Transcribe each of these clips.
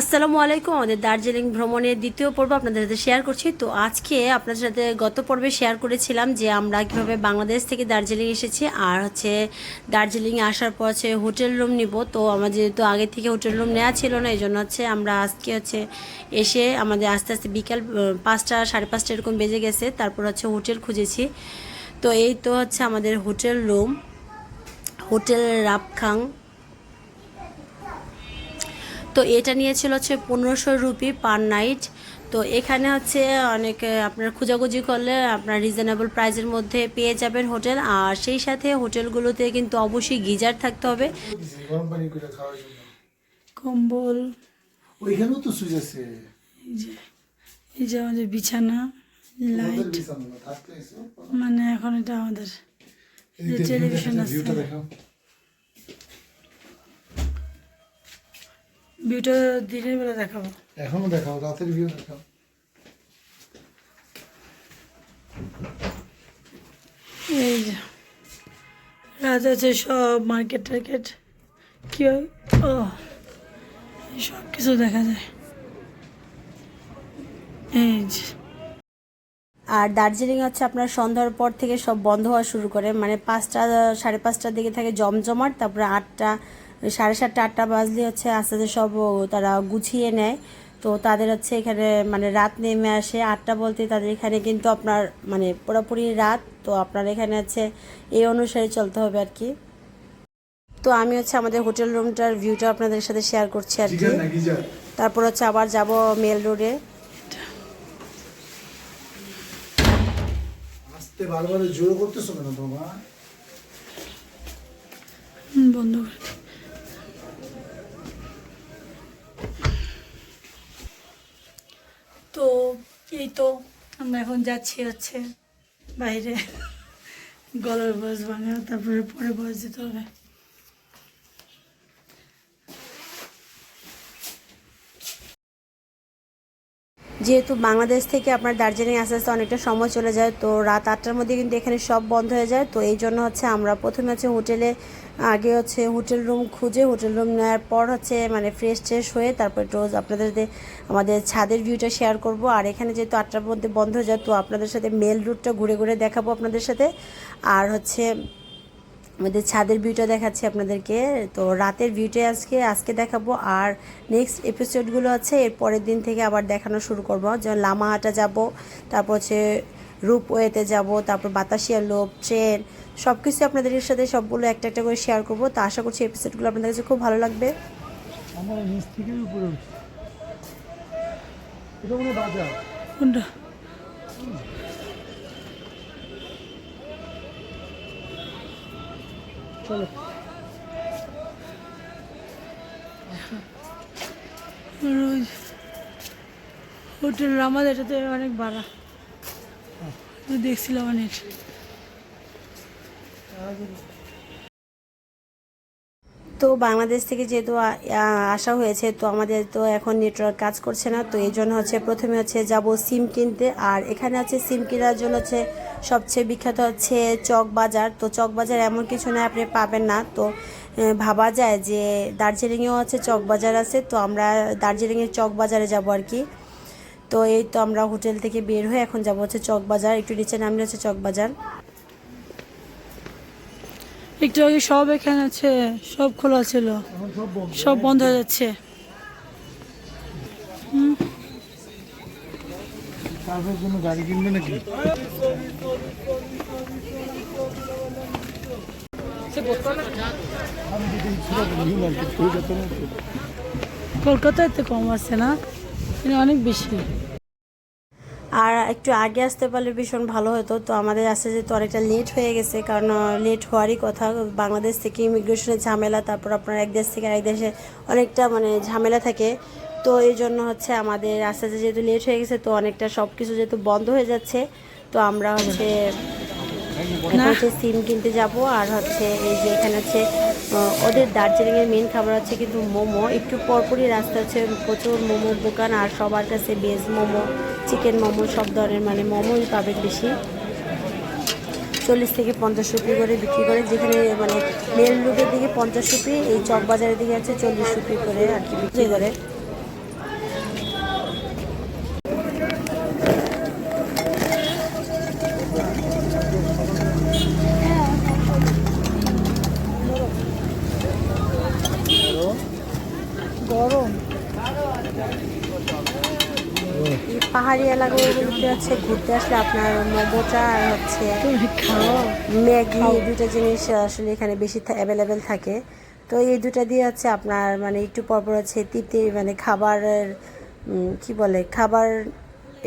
আসসালামু আলাইকুম, আমাদের দার্জিলিং ভ্রমণের দ্বিতীয় পর্ব আপনাদের সাথে শেয়ার করছি। তো আজকে আপনাদের সাথে গত পর্বে শেয়ার করেছিলাম যে আমরা কীভাবে বাংলাদেশ থেকে দার্জিলিং এসেছি আর হচ্ছে দার্জিলিংয়ে আসার পর হচ্ছে হোটেল রুম নিব। তো আমার যেহেতু আগে থেকে হোটেল রুম নেওয়া ছিল না, এই জন্য হচ্ছে আমরা আজকে হচ্ছে এসে আমাদের আস্তে আস্তে বিকাল পাঁচটা, সাড়ে পাঁচটা এরকম বেজে গেছে, তারপর হচ্ছে হোটেল খুঁজেছি। তো এই তো হচ্ছে আমাদের হোটেল রুম হোটেল রাপখাং তো এটা নিয়েছিল হচ্ছে পনেরোশো রুপি পার নাইট। তো এখানে হচ্ছে অনেক আপনার খোঁজাখুঁজি করলে আপনার রিজনেবল প্রাইসের মধ্যে পেয়ে যাবেন হোটেল। আর সেই সাথে হোটেলগুলোতে কিন্তু অবশ্যই গিজার থাকতে হবে। কম্বল। ওইখানেও তো সুইচ আছে। এই যে এই যে আমাদের বিছানা লাইট। মানে এখন এটা আমাদের। এই টেলিভিশন আছে। ভিউটা দিনের বেলা দেখাবো। এখনও দেখাও রাতের ভিউ দেখাও। এই যে রাত আছে সব মার্কেট টার্কেট কি ও সব কিছু দেখা যায়। এই যে। আর দার্জিলিং হচ্ছে আপনার সন্ধ্যার পর থেকে সব বন্ধ হওয়া শুরু করে মানে পাঁচটা সাড়ে পাঁচটার দিকে থাকে জমজমাট তারপরে আটটা সাড়ে সাতটা আটটা বাজলে হচ্ছে আস্তে আস্তে সব তারা গুছিয়ে নেয়। তো তাদের হচ্ছে এখানে মানে রাত নেমে আসে। আটটা বলতে তাদের এখানে কিন্তু আপনার মানে পুরোপুরি রাত। তো আপনার এখানে হচ্ছে এই অনুসারে চলতে হবে আর কি। তো আমি হচ্ছে আমাদের হোটেল রুমটার ভিউটা আপনাদের সাথে শেয়ার করছি আর কি। তারপর হচ্ছে আবার যাব মেল রোডে। বন্ধ করে দিই। তো এই তো, আমরা এখন যাচ্ছি হচ্ছে বাইরে। গলার বয়স ভাঙা, তারপরে পরে বয়স দিতে হবে। যেহেতু বাংলাদেশ থেকে আপনার দার্জিলিং আস্তে আস্তে অনেকটা সময় চলে যায়, তো রাত আটটার মধ্যে কিন্তু এখানে সব বন্ধ হয়ে যায়। তো এই জন্য হচ্ছে আমরা প্রথমে হচ্ছে হোটেলে, আগে হচ্ছে হোটেল রুম খুঁজে, হোটেল রুম নেওয়ার পর হচ্ছে মানে ফ্রেশ ট্রেশ হয়ে তারপর রোজ আপনাদের দে- আমাদের ছাদের ভিউটা শেয়ার করব। আর এখানে যেহেতু আটটার মধ্যে বন্ধ হয়ে যায়, তো আপনাদের সাথে মেল রুটটা ঘুরে ঘুরে দেখাবো আপনাদের সাথে। আর হচ্ছে আমাদের ছাদের ভিউটা দেখাচ্ছি আপনাদেরকে। তো রাতের ভিউটাই আজকে আজকে দেখাবো। আর নেক্সট এপিসোডগুলো আছে এর পরের দিন থেকে আবার দেখানো শুরু করব। যেমন লামাহাটা যাব তারপর হচ্ছে রূপওয়েতে যাব তারপর বাতাসিয়া লোভ ট্রেন সব কিছু আপনাদের সাথে সবগুলো একটা একটা করে শেয়ার করব। তো আশা করছি এপিসোডগুলো আপনাদের কাছে খুব ভালো লাগবে। কোনটা? চলো। রোজ হোটেল আমাদের এটাতে অনেক বাড়া। দেখছিলাম অনেক। তো বাংলাদেশ থেকে যেহেতু আসা হয়েছে, তো আমাদের তো এখন নেটওয়ার্ক কাজ করছে না, তো এই জন্য হচ্ছে প্রথমে হচ্ছে যাব সিম কিনতে, আর এখানে আছে সিম কেনার জন্য হচ্ছে সবচেয়ে বিখ্যাত হচ্ছে চক বাজার, তো চক বাজার এমন কিছু না আপনি পাবেন না, তো ভাবা যায় যে দার্জিলিংয়েও আছে চক বাজার আছে, তো আমরা দার্জিলিংয়ের চক বাজারে যাব আর কি। তো এই তো আমরা হোটেল থেকে বের হয়ে এখন যাব হচ্ছে চক বাজার, একটু নিচে নামলে হচ্ছে চক বাজার। একটু আগে সব এখানে আছে, সব খোলা ছিল। সব বন্ধ হয়ে যাচ্ছে। কলকাতায় তো কম আছে না? এখানে অনেক বেশি। আর একটু আগে আসতে পারলে ভীষণ ভালো হতো। তো আমাদের আসতে যেহেতু অনেকটা লেট হয়ে গেছে কারণ লেট হওয়ারই কথা। বাংলাদেশ থেকে ইমিগ্রেশনের ঝামেলা তারপর আপনার এক দেশ থেকে আরেক দেশে অনেকটা মানে ঝামেলা থাকে। তো এই জন্য হচ্ছে আমাদের আস্তে আস্তে যেহেতু লেট হয়ে গেছে তো অনেকটা সব কিছু যেহেতু বন্ধ হয়ে যাচ্ছে তো আমরা হচ্ছে হচ্ছে সিম কিনতে যাব। আর হচ্ছে এই যে এখানে হচ্ছে ওদের দার্জিলিংয়ের মেন খাবার হচ্ছে কিন্তু মোমো। একটু পরপরই রাস্তা হচ্ছে প্রচুর মোমোর দোকান আর সবার কাছে ভেজ মোমো। চিকেন মোমো সব ধরনের মানে মোমোই পাবেন বেশি। চল্লিশ থেকে পঞ্চাশ রুপি করে বিক্রি করে, যেখানে মানে মেল রুটের দিকে পঞ্চাশ রুপি, এই চক বাজারের দিকে আছে চল্লিশ রুপি করে আর কি বিক্রি করে গরম এই পাহাড়ি এলাকাগুলোতে হচ্ছে ঘুরতে আসলে আপনার মোমোটা আর হচ্ছে ম্যাগি এই দুটো জিনিস আসলে এখানে বেশি অ্যাভেলেবেল থাকে। তো এই দুটা দিয়ে হচ্ছে আপনার মানে একটু পরপর হচ্ছে তৃপ্তি মানে খাবারের কি বলে খাবার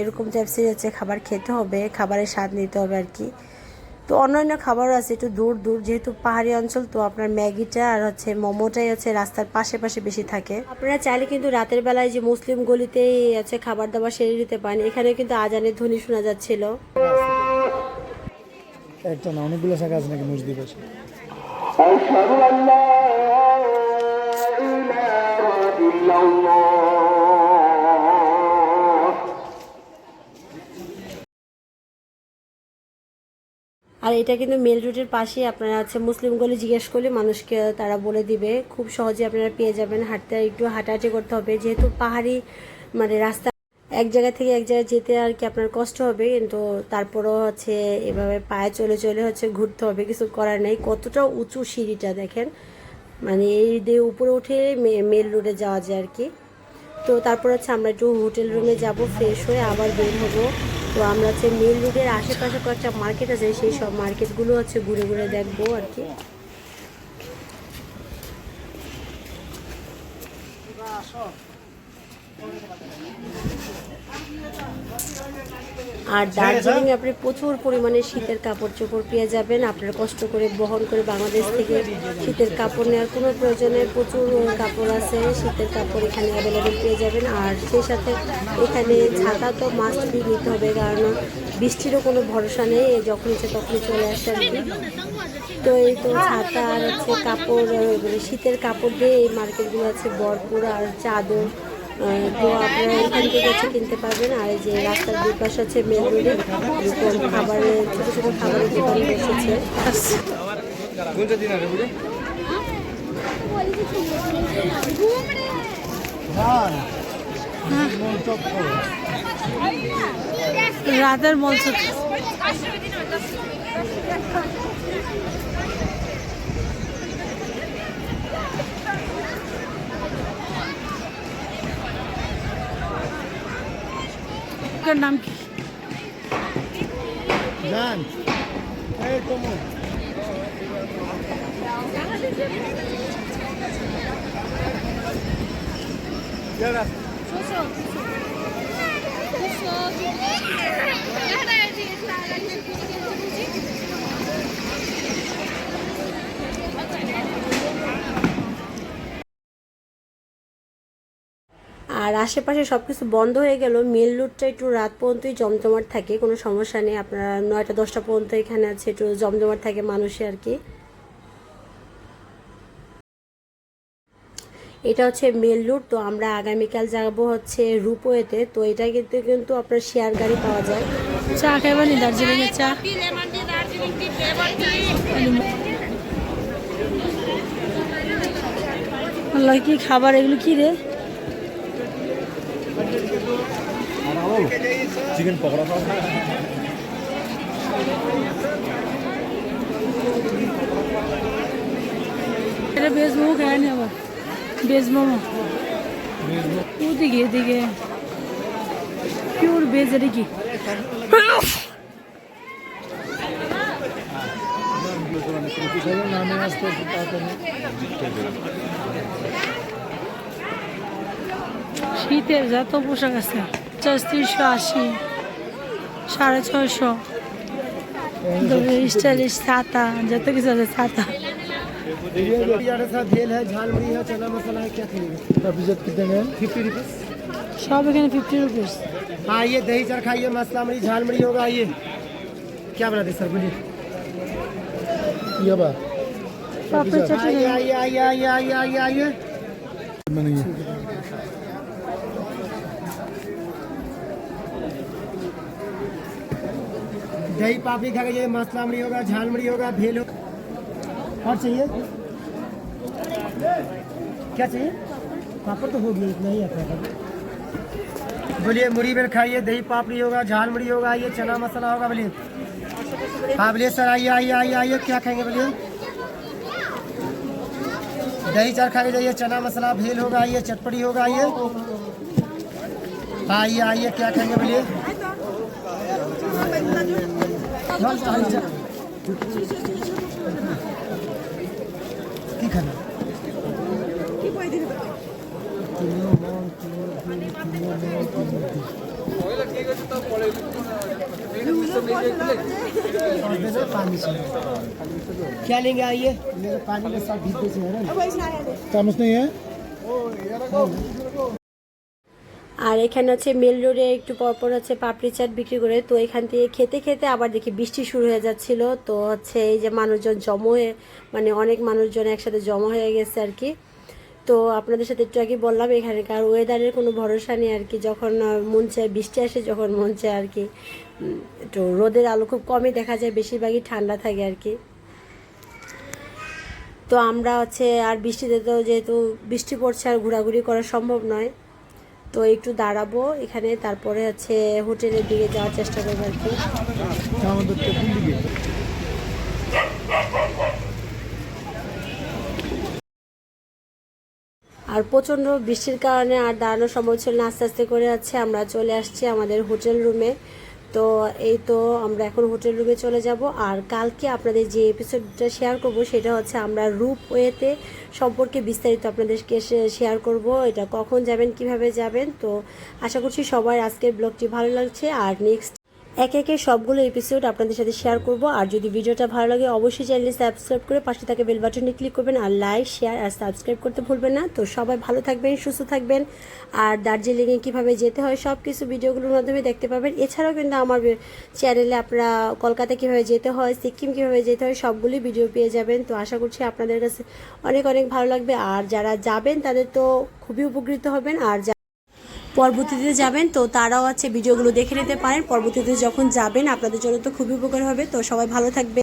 এরকম টাইপসের হচ্ছে খাবার খেতে হবে খাবারের স্বাদ নিতে হবে আর কি। তো অন্যান্য খাবারও আছে একটু দূর দূর। যেহেতু পাহাড়ি অঞ্চল তো আপনার ম্যাগিটা আর হচ্ছে মোমোটাই হচ্ছে রাস্তার পাশে পাশে বেশি থাকে। আপনারা চাইলে কিন্তু রাতের বেলায় যে মুসলিম গলিতে আছে খাবার দাবার সেরে নিতে পারেন। এখানে কিন্তু আজানের ধ্বনি শোনা যাচ্ছিল। একটা না অনেকগুলো শাখা আছে নাকি মসজিদ আছে? আল্লাহ আর এটা কিন্তু মেল রুটের পাশে আপনারা হচ্ছে মুসলিম গলি জিজ্ঞেস করলে মানুষকে তারা বলে দিবে। খুব সহজে আপনারা পেয়ে যাবেন। হাঁটতে একটু হাঁটাহাঁটি করতে হবে। যেহেতু পাহাড়ি মানে রাস্তা এক জায়গা থেকে এক জায়গায় যেতে আর কি আপনার কষ্ট হবে। কিন্তু তারপরও হচ্ছে এভাবে পায়ে চলে চলে হচ্ছে ঘুরতে হবে। কিছু করার নেই। কতটা উঁচু সিঁড়িটা দেখেন। মানে এই দিয়ে উপরে উঠে মেল রোডে যাওয়া যায় আর কি। তো তারপর হচ্ছে আমরা একটু হোটেল রুমে যাব, ফ্রেশ হয়ে আবার বের হব। তো আমরা হচ্ছে মেন রোডের আশেপাশে কয়েকটা মার্কেট আছে, সেই সব মার্কেটগুলো হচ্ছে ঘুরে ঘুরে দেখব আর কি। আর দার্জিলিং আপনি প্রচুর পরিমাণে শীতের কাপড় চোপড় পেয়ে যাবেন। আপনার কষ্ট করে বহন করে বাংলাদেশ থেকে শীতের কাপড় নেওয়ার কোনো প্রয়োজনে প্রচুর কাপড় আছে শীতের কাপড় এখানে অ্যাভেলেবেল পেয়ে যাবেন। আর সেই সাথে এখানে ছাতা তো মাস্ট বি নিতে হবে কারণ বৃষ্টিরও কোনো ভরসা নেই যখন ইচ্ছে তখনই চলে আসে আর তো এই তো ছাতা আর হচ্ছে কাপড় মানে শীতের কাপড় দিয়ে এই মার্কেটগুলো আছে বরপুর আর চাদর। তো আপনারা এখান থেকে হচ্ছে কিনতে পারবেন। আর যে রাস্তার দুই আছে মেন রোডে খাবারের, ছোটো ছোটো খাবারের দোকান বসেছে। রাতের মঞ্চ। ওটার নাম কি? জান। এই আর আশেপাশে সব কিছু বন্ধ হয়ে গেল মেল রুটটা একটু রাত পর্যন্তই জমজমাট থাকে, কোনো সমস্যা নেই। আপনারা নয়টা, দশটা পর্যন্ত এখানে আছে, একটু জমজমাট থাকে মানুষে আর কি। এটা হচ্ছে মেল রুট তো আমরা আগামীকাল যাব হচ্ছে রূপওয়েতে, তো এটা কিন্তু কিন্তু আপনার শেয়ার গাড়ি পাওয়া যায়। চা খাইবানি দার্জিলিংয়ের চা। কি খাবার, এগুলো কি রে? চিকেন পকোড়া খাও। এটা বেশ মোমো খায় নি আবার। বেশ মোমো। ওদিকে এদিকে পিওর ভেজ এটা কি? নামে আসতে শীতের যত পোশাক আছে। পঞ্চাশ তিনশো আশি সাড়ে ছয়শো স্টাইলিশ ছাতা যত কিছু আছে ছাতা हमारे साथ भेल है झालमुड़ी है चना मसाला है क्या खाइएगा অফিসত কিতনে নেন फिफ्टी रुपीज़ সব এখানে ফিফটি রুপিস हाँ आइए दही चर खाइए मसला मुड़ी झालमुड़ी होगा आइए क्या बनाते सर बोलिए কি আবার পাপড় চাটনি आइए आइए आइए आइए आइए आइए दही पापड़ी खा जाइए मसला मुड़ी होगा झालमुड़ी होगा, भेल होगा और चाहिए? क्या चाहिए? पापड़ तो हो गया इतना ही है बोलिए, मुड़ी बेल खाइए, दही पापड़ी होगा झाल मुड़ी होगा आइए चना मसाला होगा, बोलिए। हाँ बोलिए, सर, आइए आइए आइए आइए, क्या खाएँगे, बोलिए? दही चार खा के जाइए, चना मसाला, भेल होगा, आइए, चटपटी होगा, आइए। आइए आइए, क्या खाएँगे, बोलिए? बस, आइए। की खाना और दे दो पानी से क्या लेंगे आइए मेरे पानी के साथ भीग से है ना চামচ নেই হ্যাঁ আর এখানে হচ্ছে মেল রোডে একটু পরপর হচ্ছে পাপড়ি চাট বিক্রি করে, তো এখান থেকে খেতে খেতে আবার দেখি বৃষ্টি শুরু হয়ে যাচ্ছিল। তো হচ্ছে এই যে মানুষজন জমা হয়ে মানে অনেক মানুষজন একসাথে জমা হয়ে গেছে আর কি। তো আপনাদের সাথে একটু আগে বললাম, এখানকার ওয়েদারের কোনো ভরসা নেই আর কি। যখন মন চায় বৃষ্টি আসে, যখন মন চায় আর কি একটু রোদের আলো খুব কমই দেখা যায়, বেশিরভাগই ঠান্ডা থাকে আর কি। তো আমরা হচ্ছে, আর বৃষ্টিতে তো যেহেতু বৃষ্টি পড়ছে, আর ঘোরাঘুরি করা সম্ভব নয়। তো একটু দাঁড়াবো, এখানে তারপরে হচ্ছে হোটেলের দিকে যাওয়ার চেষ্টা করব আর কি। আর প্রচণ্ড বৃষ্টির কারণে আর দাঁড়ানো সম্ভব ছিল না, আস্তে আস্তে করে আছে আমরা চলে আসছি আমাদের হোটেল রুমে। তো এই তো আমরা এখন হোটেল রুমে চলে যাব। আর কালকে আপনাদের যে এপিসোডটা শেয়ার করব, সেটা হচ্ছে আমরা রূপ ওয়েতে সম্পর্কে বিস্তারিত আপনাদেরকে শেয়ার করব। এটা কখন যাবেন, কীভাবে যাবেন? তো আশা করছি সবার আজকের ব্লগটি ভালো লাগছে। আর নেক্সট একে একে সবগুলো এপিসোড আপনাদের সাথে শেয়ার করব। আর যদি ভিডিওটা ভালো লাগে, অবশ্যই চ্যানেলটি সাবস্ক্রাইব করে পাশে থাকা বেল বাটনে ক্লিক করবেন। আর লাইক শেয়ার আর সাবস্ক্রাইব করতে ভুলবেন না। তো সবাই ভালো থাকবেন, সুস্থ থাকবেন। আর দার্জিলিংয়ে কীভাবে যেতে হয় সব কিছু ভিডিওগুলোর মাধ্যমে দেখতে পাবেন। এছাড়াও কিন্তু আমার চ্যানেলে আপনারা কলকাতা কীভাবে যেতে হয়, সিকিম কীভাবে যেতে হয়, সবগুলি ভিডিও পেয়ে যাবেন। তো আশা করছি আপনাদের কাছে অনেক অনেক ভালো লাগবে। আর যারা যাবেন, তাদের তো খুবই উপকৃত হবেন। আর পরবর্তীতে যাবেন, তো তারাও আছে, ভিডিওগুলো দেখে নিতে পারেন। পরবর্তীতে যখন যাবেন, আপনাদের জন্য তো খুবই উপকার হবে। তো সবাই ভালো থাকবে